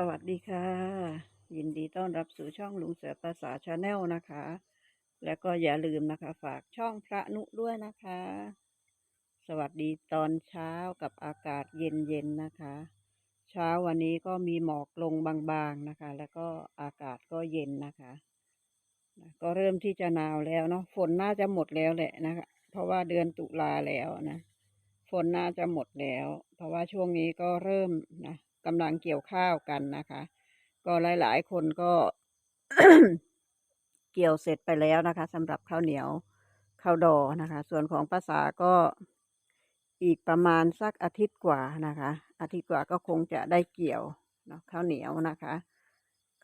สวัสดีค่ะ ยินดีต้อนรับสู่ช่องลุงเสือภาษาชาแนลนะคะ แล้วก็อย่าลืมนะคะ ฝากช่องพระนุด้วยนะคะ สวัสดีตอนเช้ากับอากาศเย็นๆนะคะ เช้าวันนี้ก็มีหมอกลงบางๆนะคะ แล้วก็อากาศก็เย็นนะคะนะก็เริ่มที่จะหนาวแล้วเนาะฝนน่าจะหมดแล้วแหละนะคะ เพราะว่าเดือนตุลาแล้วนะฝนน่าจะหมดแล้ว เพราะว่าช่วงนี้ก็เริ่มนะ กำลังเกี่ยวข้าวกันนะคะ ก็หลาย ๆ คนก็เกี่ยวเสร็จไปแล้วนะคะสำหรับข้าวเหนียวข้าวดอนะคะ ส่วนของภาษาก็อีกประมาณสักอาทิตย์กว่านะคะ อาทิตย์กว่าก็คงจะได้เกี่ยวเนาะข้าวเหนียวนะคะ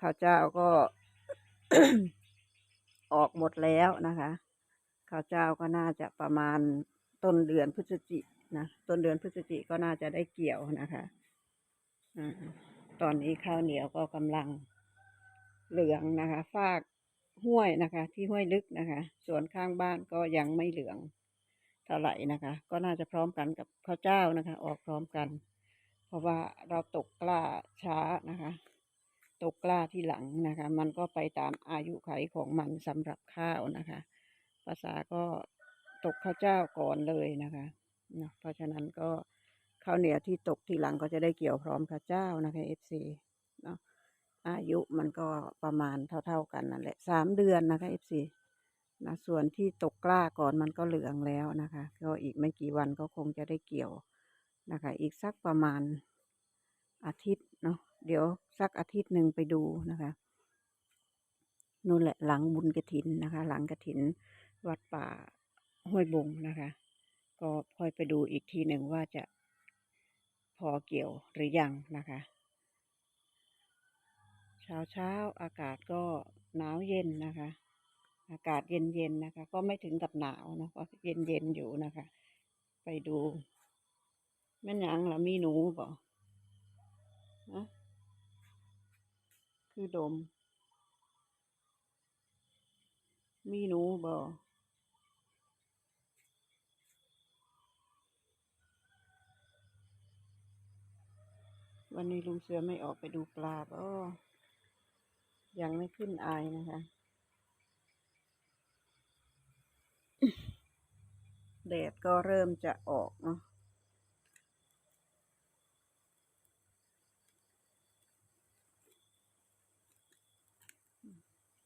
ข้าวเจ้าก็ออกหมดแล้วนะคะข้าวเจ้าก็น่าจะประมาณต้นเดือนพฤศจินะต้นเดือนพฤศจิก็น่าจะได้เกี่ยวนะคะ ตอนนี้ข้าวเหนียวก็กำลังเหลืองนะคะ ฟากห้วยนะคะ ที่ห้วยลึกนะคะ ส่วนข้างบ้านก็ยังไม่เหลืองเท่าไหร่นะคะ ก็น่าจะพร้อมกันกับข้าวเจ้านะคะ ออกพร้อมกัน เพราะว่าเราตกกล้าช้านะคะ ตกกล้าที่หลังนะคะ มันก็ไปตามอายุไขของมันสำหรับข้าวนะคะ ภาษาก็ตกข้าวเจ้าก่อนเลยนะคะเนาะเพราะฉะนั้นก็ ข้าวเหนียวที่ตกทีหลังก็จะได้เกี่ยวพร้อมข้าวเจ้านะคะเอฟซีเนาะอายุมันก็ประมาณเท่าๆกันนั่นแหละสามเดือนนะคะเอฟซีนะส่วนที่ตกกล้าก่อนมันก็เหลืองแล้วนะคะ ก็อีกไม่กี่วันก็คงจะได้เกี่ยวนะคะ อีกสักประมาณอาทิตย์เนาะเดี๋ยวสักอาทิตย์หนึ่งไปดูนะคะนู่นแหละหลังบุญกระถินนะคะ หลังกระถินวัดป่าห้วยบงนะคะ ก็ค่อยไปดูอีกทีหนึ่งว่าจะ อเกี่ยวหรือยังนะคะ เช้าเช้าอากาศก็หนาวเย็นนะคะ อากาศเย็นเย็นนะคะ ก็ไม่ถึงกับหนาวนะก็เย็นเย็นอยู่นะคะ ไปดูแม่นยังละมีหนูบ่นะคือดม มีหนูบ่ วันนี้ลุงเสือไม่ออกไปดูปลาบ่ยังไม่ขึ้นอายนะคะ แดดก็เริ่มจะออกเนาะ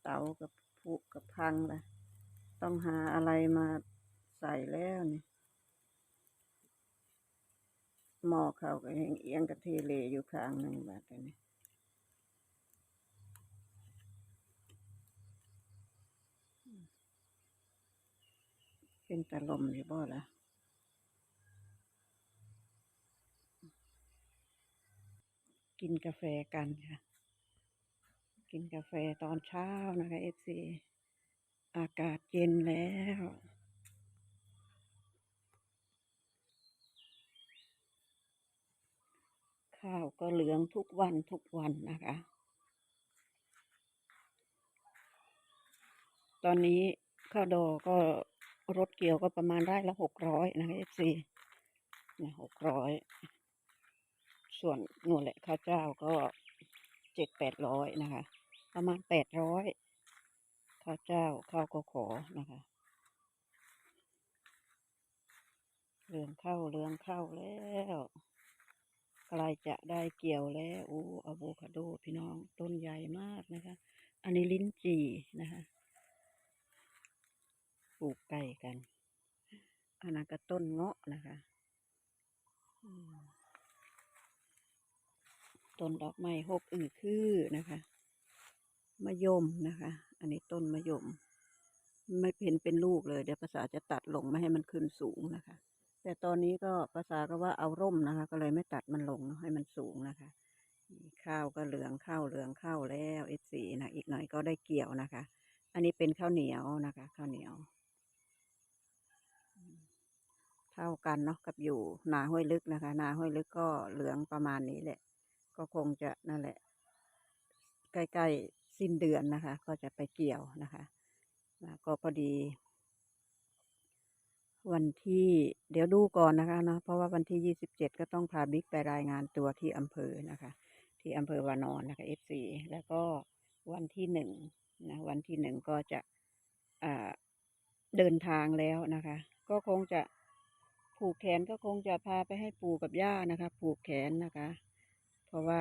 เตากับผุกับพังละต้องหาอะไรมาใส่แล้วนี่ หม้อเขาก็ยังเอียงกระเทเลอยู่ข้างหนึ่งแบบนี้เป็นตะลมหรือบ่ล่ะกินกาแฟกันค่ะ กินกาแฟตอนเช้านะคะเอฟซีอากาศเย็นแล้ว ข้าวก็เหลืองทุกวันทุกวันนะคะ ตอนนี้ข้าวดอก็รถเกี่ยวก็ประมาณได้ละหกร้อยนะคะเอฟซีเนี่ยหกร้อยส่วนนู่นแหละข้าวเจ้าก็เจ็ดแปดร้อยนะคะ ประมาณแปดร้อยข้าวเจ้าข้าวก็ขอนะคะเรืองเข้าเรืองเข้าแล้ว ใกล้จะได้เกี่ยวแล้วโอ้อะโวคาโดพี่น้องต้นใหญ่มากนะคะ อันนี้ลิ้นจี่นะคะปลูกไก่กันอันนั้นก็ต้นเงาะนะคะต้นดอกไม้หกอือคือนะคะมะยมนะคะ อันนี้ต้นมะยม ไม่เห็นเป็นลูกเลย เดี๋ยวภาษาจะตัดลงไม่ให้มันขึ้นสูงนะคะ แต่ตอนนี้ก็ภาษาก็ว่าเอาร่มนะคะ ก็เลยไม่ตัดมันลงให้มันสูงนะคะ ข้าวก็เหลืองข้าวเหลืองข้าวแล้วเอสีนะอีกหน่อยก็ได้เกี่ยวนะคะ อันนี้เป็นข้าวเหนียวนะคะ ข้าวเหนียว เท่ากันเนาะกับอยู่นาห้วยลึกนะคะนาห้วยลึกก็เหลืองประมาณนี้แหละ ก็คงจะนั่นแหละ ใกล้ๆสิ้นเดือนนะคะ ก็จะไปเกี่ยวนะคะก็พอดี วันที่เดี๋ยวดูก่อนนะคะเนาะเพราะว่าวันที่ยี่สิบเจ็ดก็ต้องพาบิ๊กไปรายงานตัวที่อำเภอนะคะ ที่อำเภอวานอนนะคะ FC แล้วก็วันที่หนึ่งนะวันที่หนึ่งก็จะเดินทางแล้วนะคะ ก็คงจะผูกแขนก็คงจะพาไปให้ปู่กับย่านะคะ ผูกแขนนะคะ เพราะว่า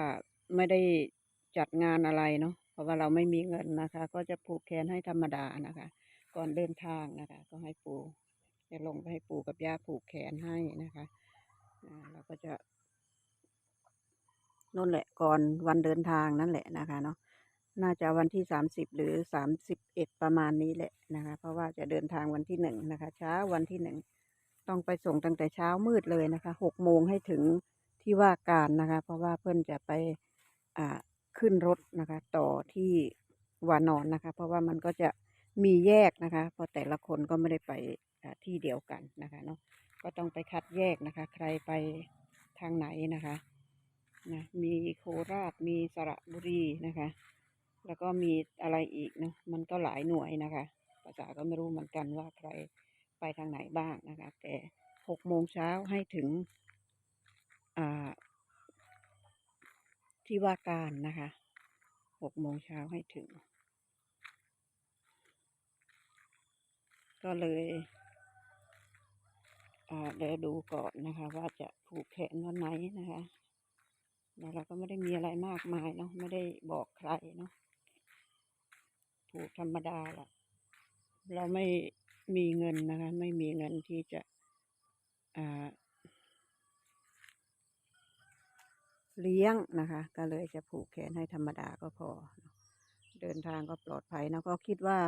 ไม่ได้จัดงานอะไรเนาะเพราะว่าเราไม่มีเงินนะคะ ก็จะผูกแขนให้ธรรมดานะคะ ก่อนเดินทางนะคะ ก็ให้ปู่ จะลงไปให้ปู่กับย่าผูกแขนให้นะคะเราก็จะนั่นแหละก่อนวันเดินทางนั่นแหละนะคะเนาะน่าจะวันที่สามสิบหรือสามสิบเอ็ดประมาณนี้แหละนะคะ เพราะว่าจะเดินทางวันที่หนึ่งนะคะ เช้าวันที่หนึ่งต้องไปส่งตั้งแต่เช้ามืดเลยนะคะหกโมงให้ถึงที่ว่าการนะคะ เพราะว่าเพื่อนจะไปอ่าขึ้นรถนะคะ ต่อที่วานอนนะคะ เพราะว่ามันก็จะมีแยกนะคะ เพราะแต่ละคนก็ไม่ได้ไป ที่เดียวกันนะคะเนาะก็ต้องไปคัดแยกนะคะ ใครไปทางไหนนะคะนะมีโคราชมีสระบุรีนะคะ แล้วก็มีอะไรอีกเนาะมันก็หลายหน่วยนะคะ ภาษาก็ไม่รู้เหมือนกันว่าใครไปทางไหนบ้างนะคะ แต่หกโมงเช้าให้ถึงที่ว่าการนะคะหกโมงเช้าให้ถึง ก็เลย เดี๋ยวดูก่อนนะคะ ว่าจะผูกแขนวันไหนนะคะแล้วเราก็ไม่ได้มีอะไรมากมายเนาะไม่ได้บอกใครเนาะผูกธรรมดาละเราไม่มีเงินนะคะ ไม่มีเงินที่จะอ่าเลี้ยงนะคะ ก็เลยจะผูกแขนให้ธรรมดาก็พอ เดินทางก็ปลอดภัยนะก็คิดว่า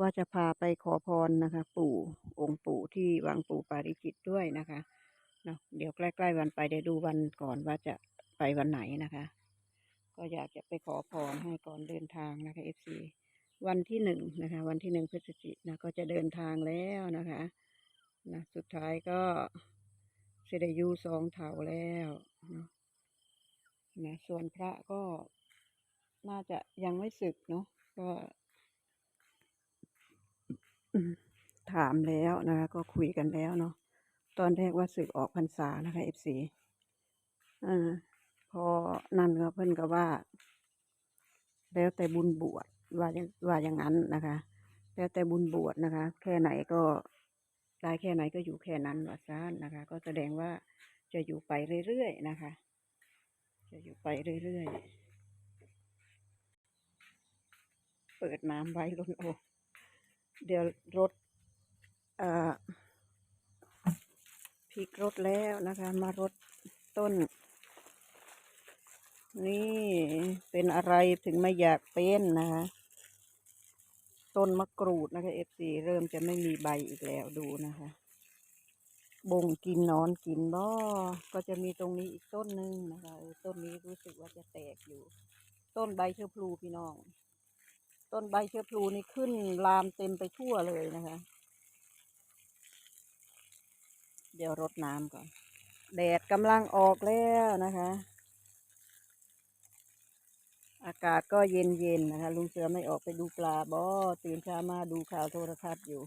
ว่าจะพาไปขอพรนะคะ ปู่องค์ปู่ที่วังปู่ปาริจิตด้วยนะคะเนาะเดี๋ยวใกล้ๆวันไปเดี๋ยวดูวันก่อนว่าจะไปวันไหนนะคะ ก็อยากจะไปขอพรให้ก่อนเดินทางนะคะเอฟซีวันที่หนึ่งนะคะ วันที่หนึ่งพฤศจิกนะก็จะเดินทางแล้วนะคะนะสุดท้ายก็เสด็จยูสองเถาแล้วนะนะส่วนพระก็น่าจะยังไม่ศึกเนาะก็ ถามแล้วนะคะ ก็คุยกันแล้วเนาะตอนแรกว่าศึกออกพรรษานะคะเอฟซีอพอนั่นก็เพิ่นก็ว่า แล้วแต่บุญบวชว่าอย่างว่าอย่างนั้นนะคะ แล้วแต่บุญบวชนะคะ แค่ไหนก็ได้แค่ไหนก็อยู่แค่นั้นว่าซ่านนะคะ ก็แสดงว่าจะอยู่ไปเรื่อยๆนะคะ จะอยู่ไปเรื่อยๆ เปิดน้ำไว้ล้นโอ เดี๋ยวรถพลิกรถแล้วนะคะ มารถต้น นี่เป็นอะไรถึงไม่อยากเป็นนะคะต้นมะกรูดนะคะเอฟซีเริ่มจะไม่มีใบอีกแล้วดูนะคะบ่งกินนอนกินบ่ก็จะมีตรงนี้อีกต้นหนึ่งนะคะต้นนี้รู้สึกว่าจะแตกอยู่ ต้นใบเชื้อพลูพี่น้อง ต้นใบเชื้อพลูนี่ขึ้นลามเต็มไปทั่วเลยนะคะ เดี๋ยวรดน้ำก่อน แดดกำลังออกแล้วนะคะ อากาศก็เย็นเย็นๆนะคะ ลุงเสือไม่ออกไปดูปลาบ่ตื่นเช้ามาดูข่าวโทรทัศน์อยู่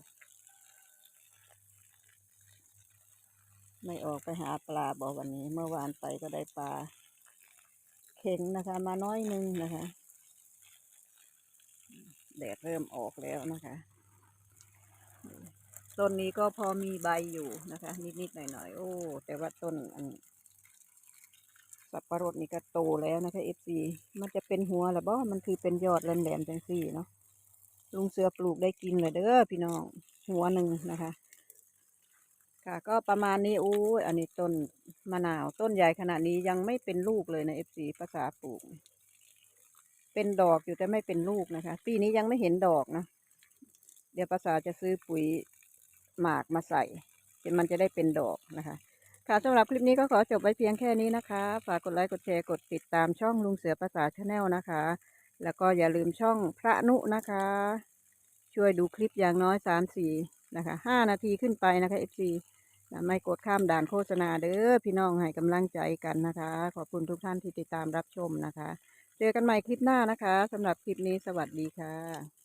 ไม่ออกไปหาปลาบ่วันนี้ เมื่อวานไปก็ได้ปลาเข็งนะคะ มาน้อยหนึงนะคะ แดดเริ่มออกแล้วนะคะต้นนี้ก็พอมีใบอยู่นะคะ นิดๆหน่อยๆโอ้ แต่ว่าต้นอันสับปะรดนี่ก็โตแล้วนะคะเอฟซีมันจะเป็นหัวหรือบ่มันคือเป็นยอดแหลมๆจังซี่เนาะลุงเสือปลูกได้กินเลยเด้อพี่น้องหัวหนึ่งนะคะ ค่ะ ก็ประมาณนี้อู้ยอันนี้ต้นมะนาวต้นใหญ่ขนาดนี้ยังไม่เป็นลูกเลยนะเอฟซีภาษาปลูก เป็นดอกอยู่แต่ไม่เป็นลูกนะคะ ปีนี้ยังไม่เห็นดอกนะ เดี๋ยวภาษาจะซื้อปุ๋ยหมากมาใส่เดี๋ยวมันจะได้เป็นดอกนะคะค่ะสำหรับคลิปนี้ก็ขอจบไว้เพียงแค่นี้นะคะ ฝากกดไลค์กดแชร์กดติดตามช่องลุงเสือภาษาชาแนลนะคะ แล้วก็อย่าลืมช่องพระนุนะคะ ช่วยดูคลิปอย่างน้อยสามสี่นะคะห้านาทีขึ้นไปนะคะเอฟซีนะไม่กดข้ามด่านโฆษณาเด้อพี่น้องให้กำลังใจกันนะคะ ขอบคุณทุกท่านที่ติดตามรับชมนะคะ เจอกันใหม่คลิปหน้านะคะสำหรับคลิปนี้สวัสดีค่ะ